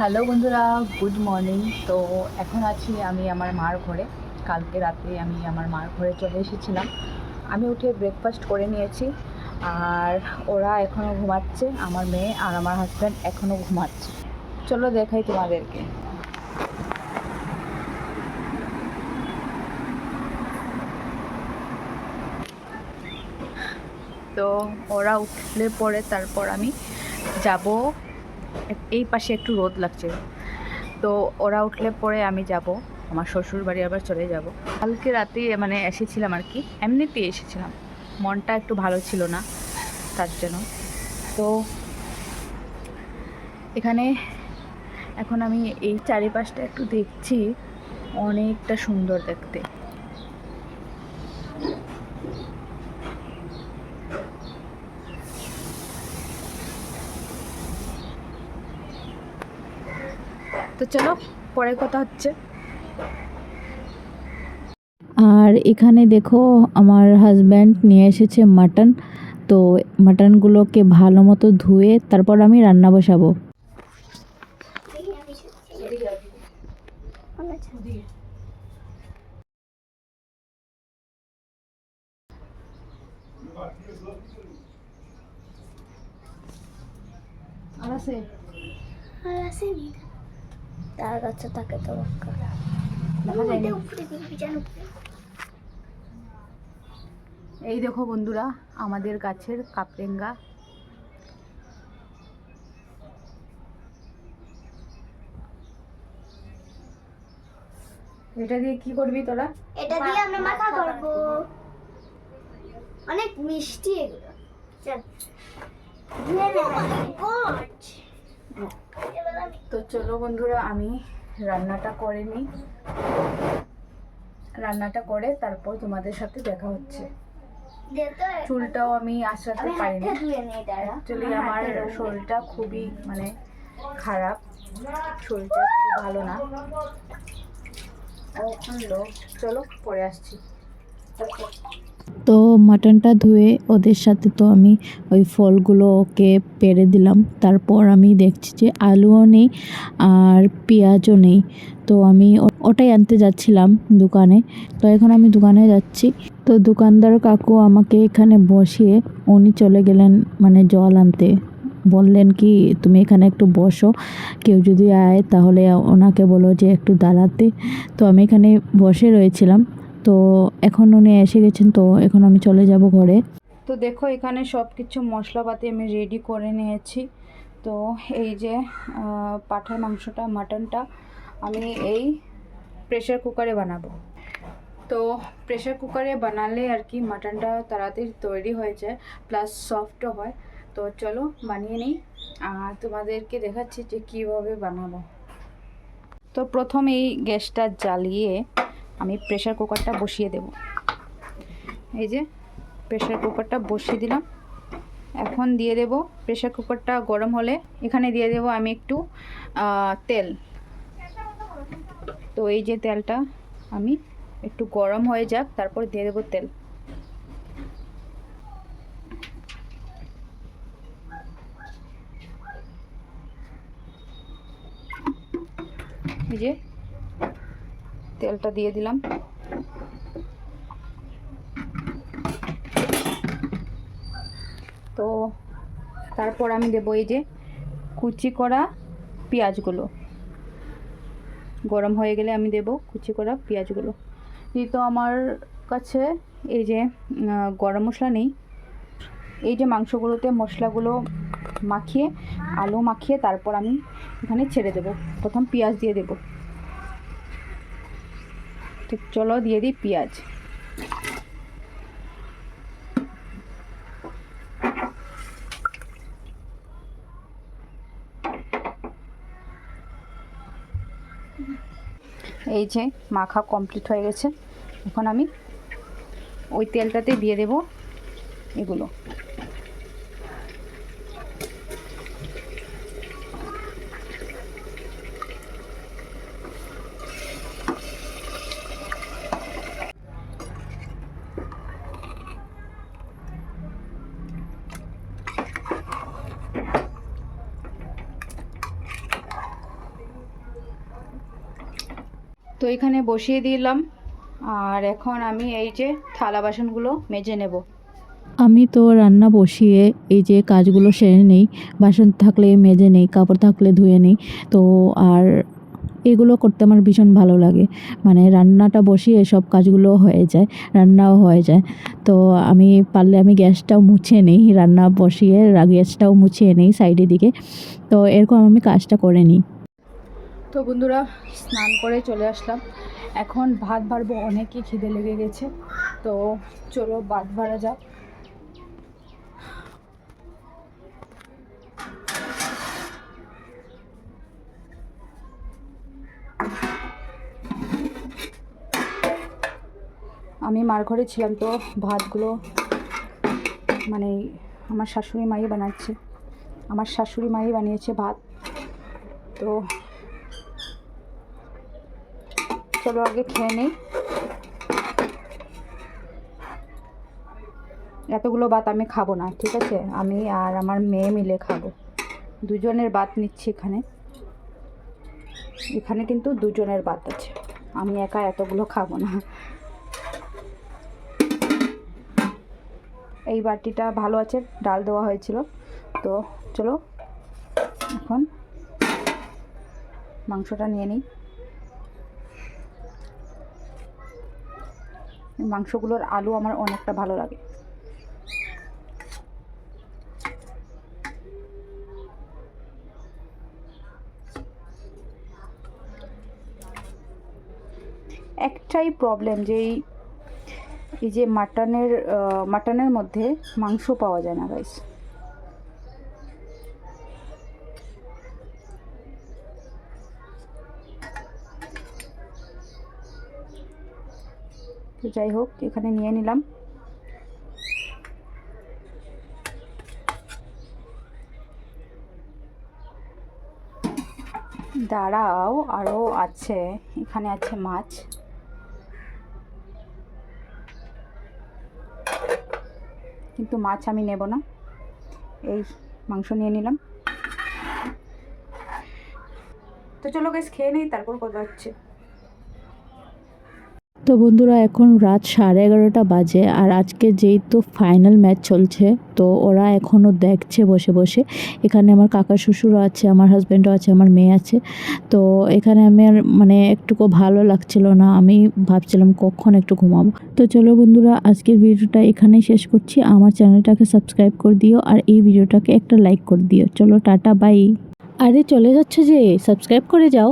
Hello বন্ধুরা good morning তো এখন আছি আমি আমার মার ঘরে। কালকে রাতে আমি আমার মার ঘরে চলে এসেছিলাম। আমি উঠে ব্রেকফাস্ট করে নিয়েছি। আর ওরা এখনও ঘুমাচ্ছে, আমার মেয়ে আর আমার হাজব্যান্ড এখনও ঘুমাচ্ছে। চলো দেখাই তোমাদেরকে। তো ওরা উঠলে পরে তারপর আমি যাব এই পাশে একটু রোদ লাগছে। তো ওরা উঠলে পরে আমি যাব। আমার শ্বশুর বাড়ি আবার চলে যাব। কালকে রাতে মানে এসেছিলাম আর কি, এমনিতেই এসেছিলাম। মনটা একটু ভালো ছিল না, তার জন্য। তো এখানে এখন আমি এই চারিপাশটা একটু দেখছি, অনেকটা সুন্দর দেখতে। তো চলো পরে কথা হচ্ছে। আর এখানে দেখো আমার হাজব্যান্ড নিয়ে এসেছে মাটন তো মাটনগুলোকে ভালো মতো ধুয়ে তারপর আমি রান্না বসাবো। আর আছে আর আসেনি তার কাছে। তো দেখবি যেন উপরে। এই দেখো বন্ধুরা আমাদের গাছের কাপরেঙ্গা এটা দিয়ে কি করবি তোরা? এটা দিয়ে আমরা মাথা করব অনেক মিষ্টি এগুলো। চল। তো চলো বন্ধুরা আমি রান্নাটা করে নিই। রান্নাটা করে তারপর তোমাদের সাথে দেখা হচ্ছে। চুলটাও আমি আসাতে পারিনি। অ্যাকচুয়ালি আমার শরীরটা খুবই মানে খারাপ। শরীরটা খুব ভালো না। চলো পরে আসছি। তো মাটনটা ধুয়ে ওদের সাথে তো আমি ওই ফলগুলো ওকে পেরে দিলাম। তারপর আমি দেখছি যে আলুও নেই আর পেঁয়াজও নেই। তো আমি ওটাই আনতে যাচ্ছিলাম দোকানে। তো এখন আমি দোকানে যাচ্ছি। তো দোকানদার কাকু আমাকে এখানে বসিয়ে উনি চলে গেলেন মানে জল আনতে। বললেন কি, তুমি এখানে একটু বসো। কেউ যদি আয় তাহলে ওনাকে বলো যে একটু দাঁড়াতে। তো আমি এখানে বসে রয়েছিলাম। তো এখন উনি এসে গেছেন, তো এখন আমি চলে যাব ঘরে। তো দেখো, এখানে সব কিছু মশলাপাতি আমি রেডি করে নিয়েছি। তো এই যে পাঠার মাংসটা মাটনটা আমি এই প্রেশার কুকারে বানাবো। তো প্রেশার কুকারে বানালে আর কি মাটনটা তাড়াতাড়ি তৈরি হয়ে যায় প্লাস সফটও হয়। তো চলো, বানিয়ে নিই। আর তোমাদেরকে দেখাচ্ছি যে কীভাবে বানাবো। তো প্রথম এই গ্যাসটা জ্বালিয়ে আমি প্রেশার কুকারটা বসিয়ে দেব। এই যে প্রেশার কুকারটা বসিয়ে দিলাম। এখন দিয়ে দেব প্রেশার কুকারটা গরম হলে। এখানে দিয়ে দেব আমি একটু তেল। তো এই যে তেলটা আমি একটু গরম হয়ে যাক, তারপর দিয়ে দেবো তেল। এই যে তেলটা দিয়ে দিলাম। তো তারপর আমি দেবো এই যে কুচি করা পেঁয়াজগুলো। গরম হয়ে গেলে আমি দেব কুচি করা পেঁয়াজগুলো। যেহেতু আমার কাছে এই যে গরম মশলা নেই, এই যে মাংসগুলোতে মশলাগুলো মাখিয়ে, আলু মাখিয়ে তারপর আমি এখানে ছেড়ে দেব। প্রথম পেঁয়াজ দিয়ে দেব। তো চলো দিয়ে দিই পেঁয়াজ। এই যে মাখা কমপ্লিট হয়ে গেছে। এখন আমি ওই তেলটাতে দিয়ে দেব এগুলো। তো এখানে বসিয়ে দিলাম। আর এখন আমি এই যে থালা বাসনগুলো মেজে নেব। আমি তো রান্না বসিয়ে এই যে কাজগুলো সেরে নেই, বাসন থাকলে মেজে নেই, কাপড় থাকলে ধুয়ে নেই। তো আর এগুলো করতে আমার ভীষণ ভালো লাগে। মানে রান্নাটা বসিয়ে সব কাজগুলো হয়ে যায়, রান্নাও হয়ে যায়। তো আমি পারলে আমি গ্যাসটাও মুছে নিই, রান্না বসিয়ে গ্যাসটাও মুছিয়ে নিই সাইডের দিকে। তো এরকম আমি কাজটা করে নিই। তো বন্ধুরা, স্নান করে চলে আসলাম। এখন ভাত বাড়বো অনেকই খিদে লেগে গেছে। তো চলো ভাত বাড়া যাক। আমি মার ঘরে ছিলাম তো, ভাতগুলো মানে আমার শাশুড়ি মাই বানাচ্ছে। আমার শাশুড়ি মাই বানিয়েছে ভাত। তো চলো আগে খেয়ে নেই। এতগুলো ভাত আমি খাব না, ঠিক আছে? আমি আর আমার মেয়ে মিলে খাব। দুজনের ভাত নিচ্ছি এখানে। এখানে কিন্তু দুজনের ভাত আছে। আমি একা এতগুলো খাব না। এই বাটিটা ভালো আছে, ডাল দেওয়া হয়েছিল। তো চলো, এখন মাংসটা নিয়ে নিই। মাংসগুলোর আলু আমার অনেকটা ভালো লাগে। একটাই প্রবলেম যে এই যে মাটনের মাটনের মধ্যে মাংস পাওয়া যায় না গাইস তো যাই হোক, এখানে নিয়ে নিলাম। দাঁড়াও আরও আছে, এখানে আছে মাছ। কিন্তু মাছ আমি নেব না। এই মাংস নিয়ে নিলাম। তো চলো গাইস খেয়ে নেই, তারপর কথা হচ্ছে। তো বন্ধুরা, এখন রাত সাড়ে এগারোটা বাজে আর আজকে যেহেতু ফাইনাল ম্যাচ চলছে, তো ওরা এখনও দেখছে বসে বসে। এখানে আমার কাকা শ্বশুরও আছে, আমার হাজব্যান্ডও আছে, আমার মেয়ে আছে। তো এখানে আমি আর মানে একটুকু ভালো লাগছিল না, আমি ভাবছিলাম কখন একটু ঘুমাবো। তো চলো বন্ধুরা, আজকের ভিডিওটা এখানেই শেষ করছি। আমার চ্যানেলটাকে সাবস্ক্রাইব করে দিও আর এই ভিডিওটাকে একটা লাইক করে দিও। চলো টাটা, বাই। আরে চলে যাচ্ছে যে, সাবস্ক্রাইব করে যাও।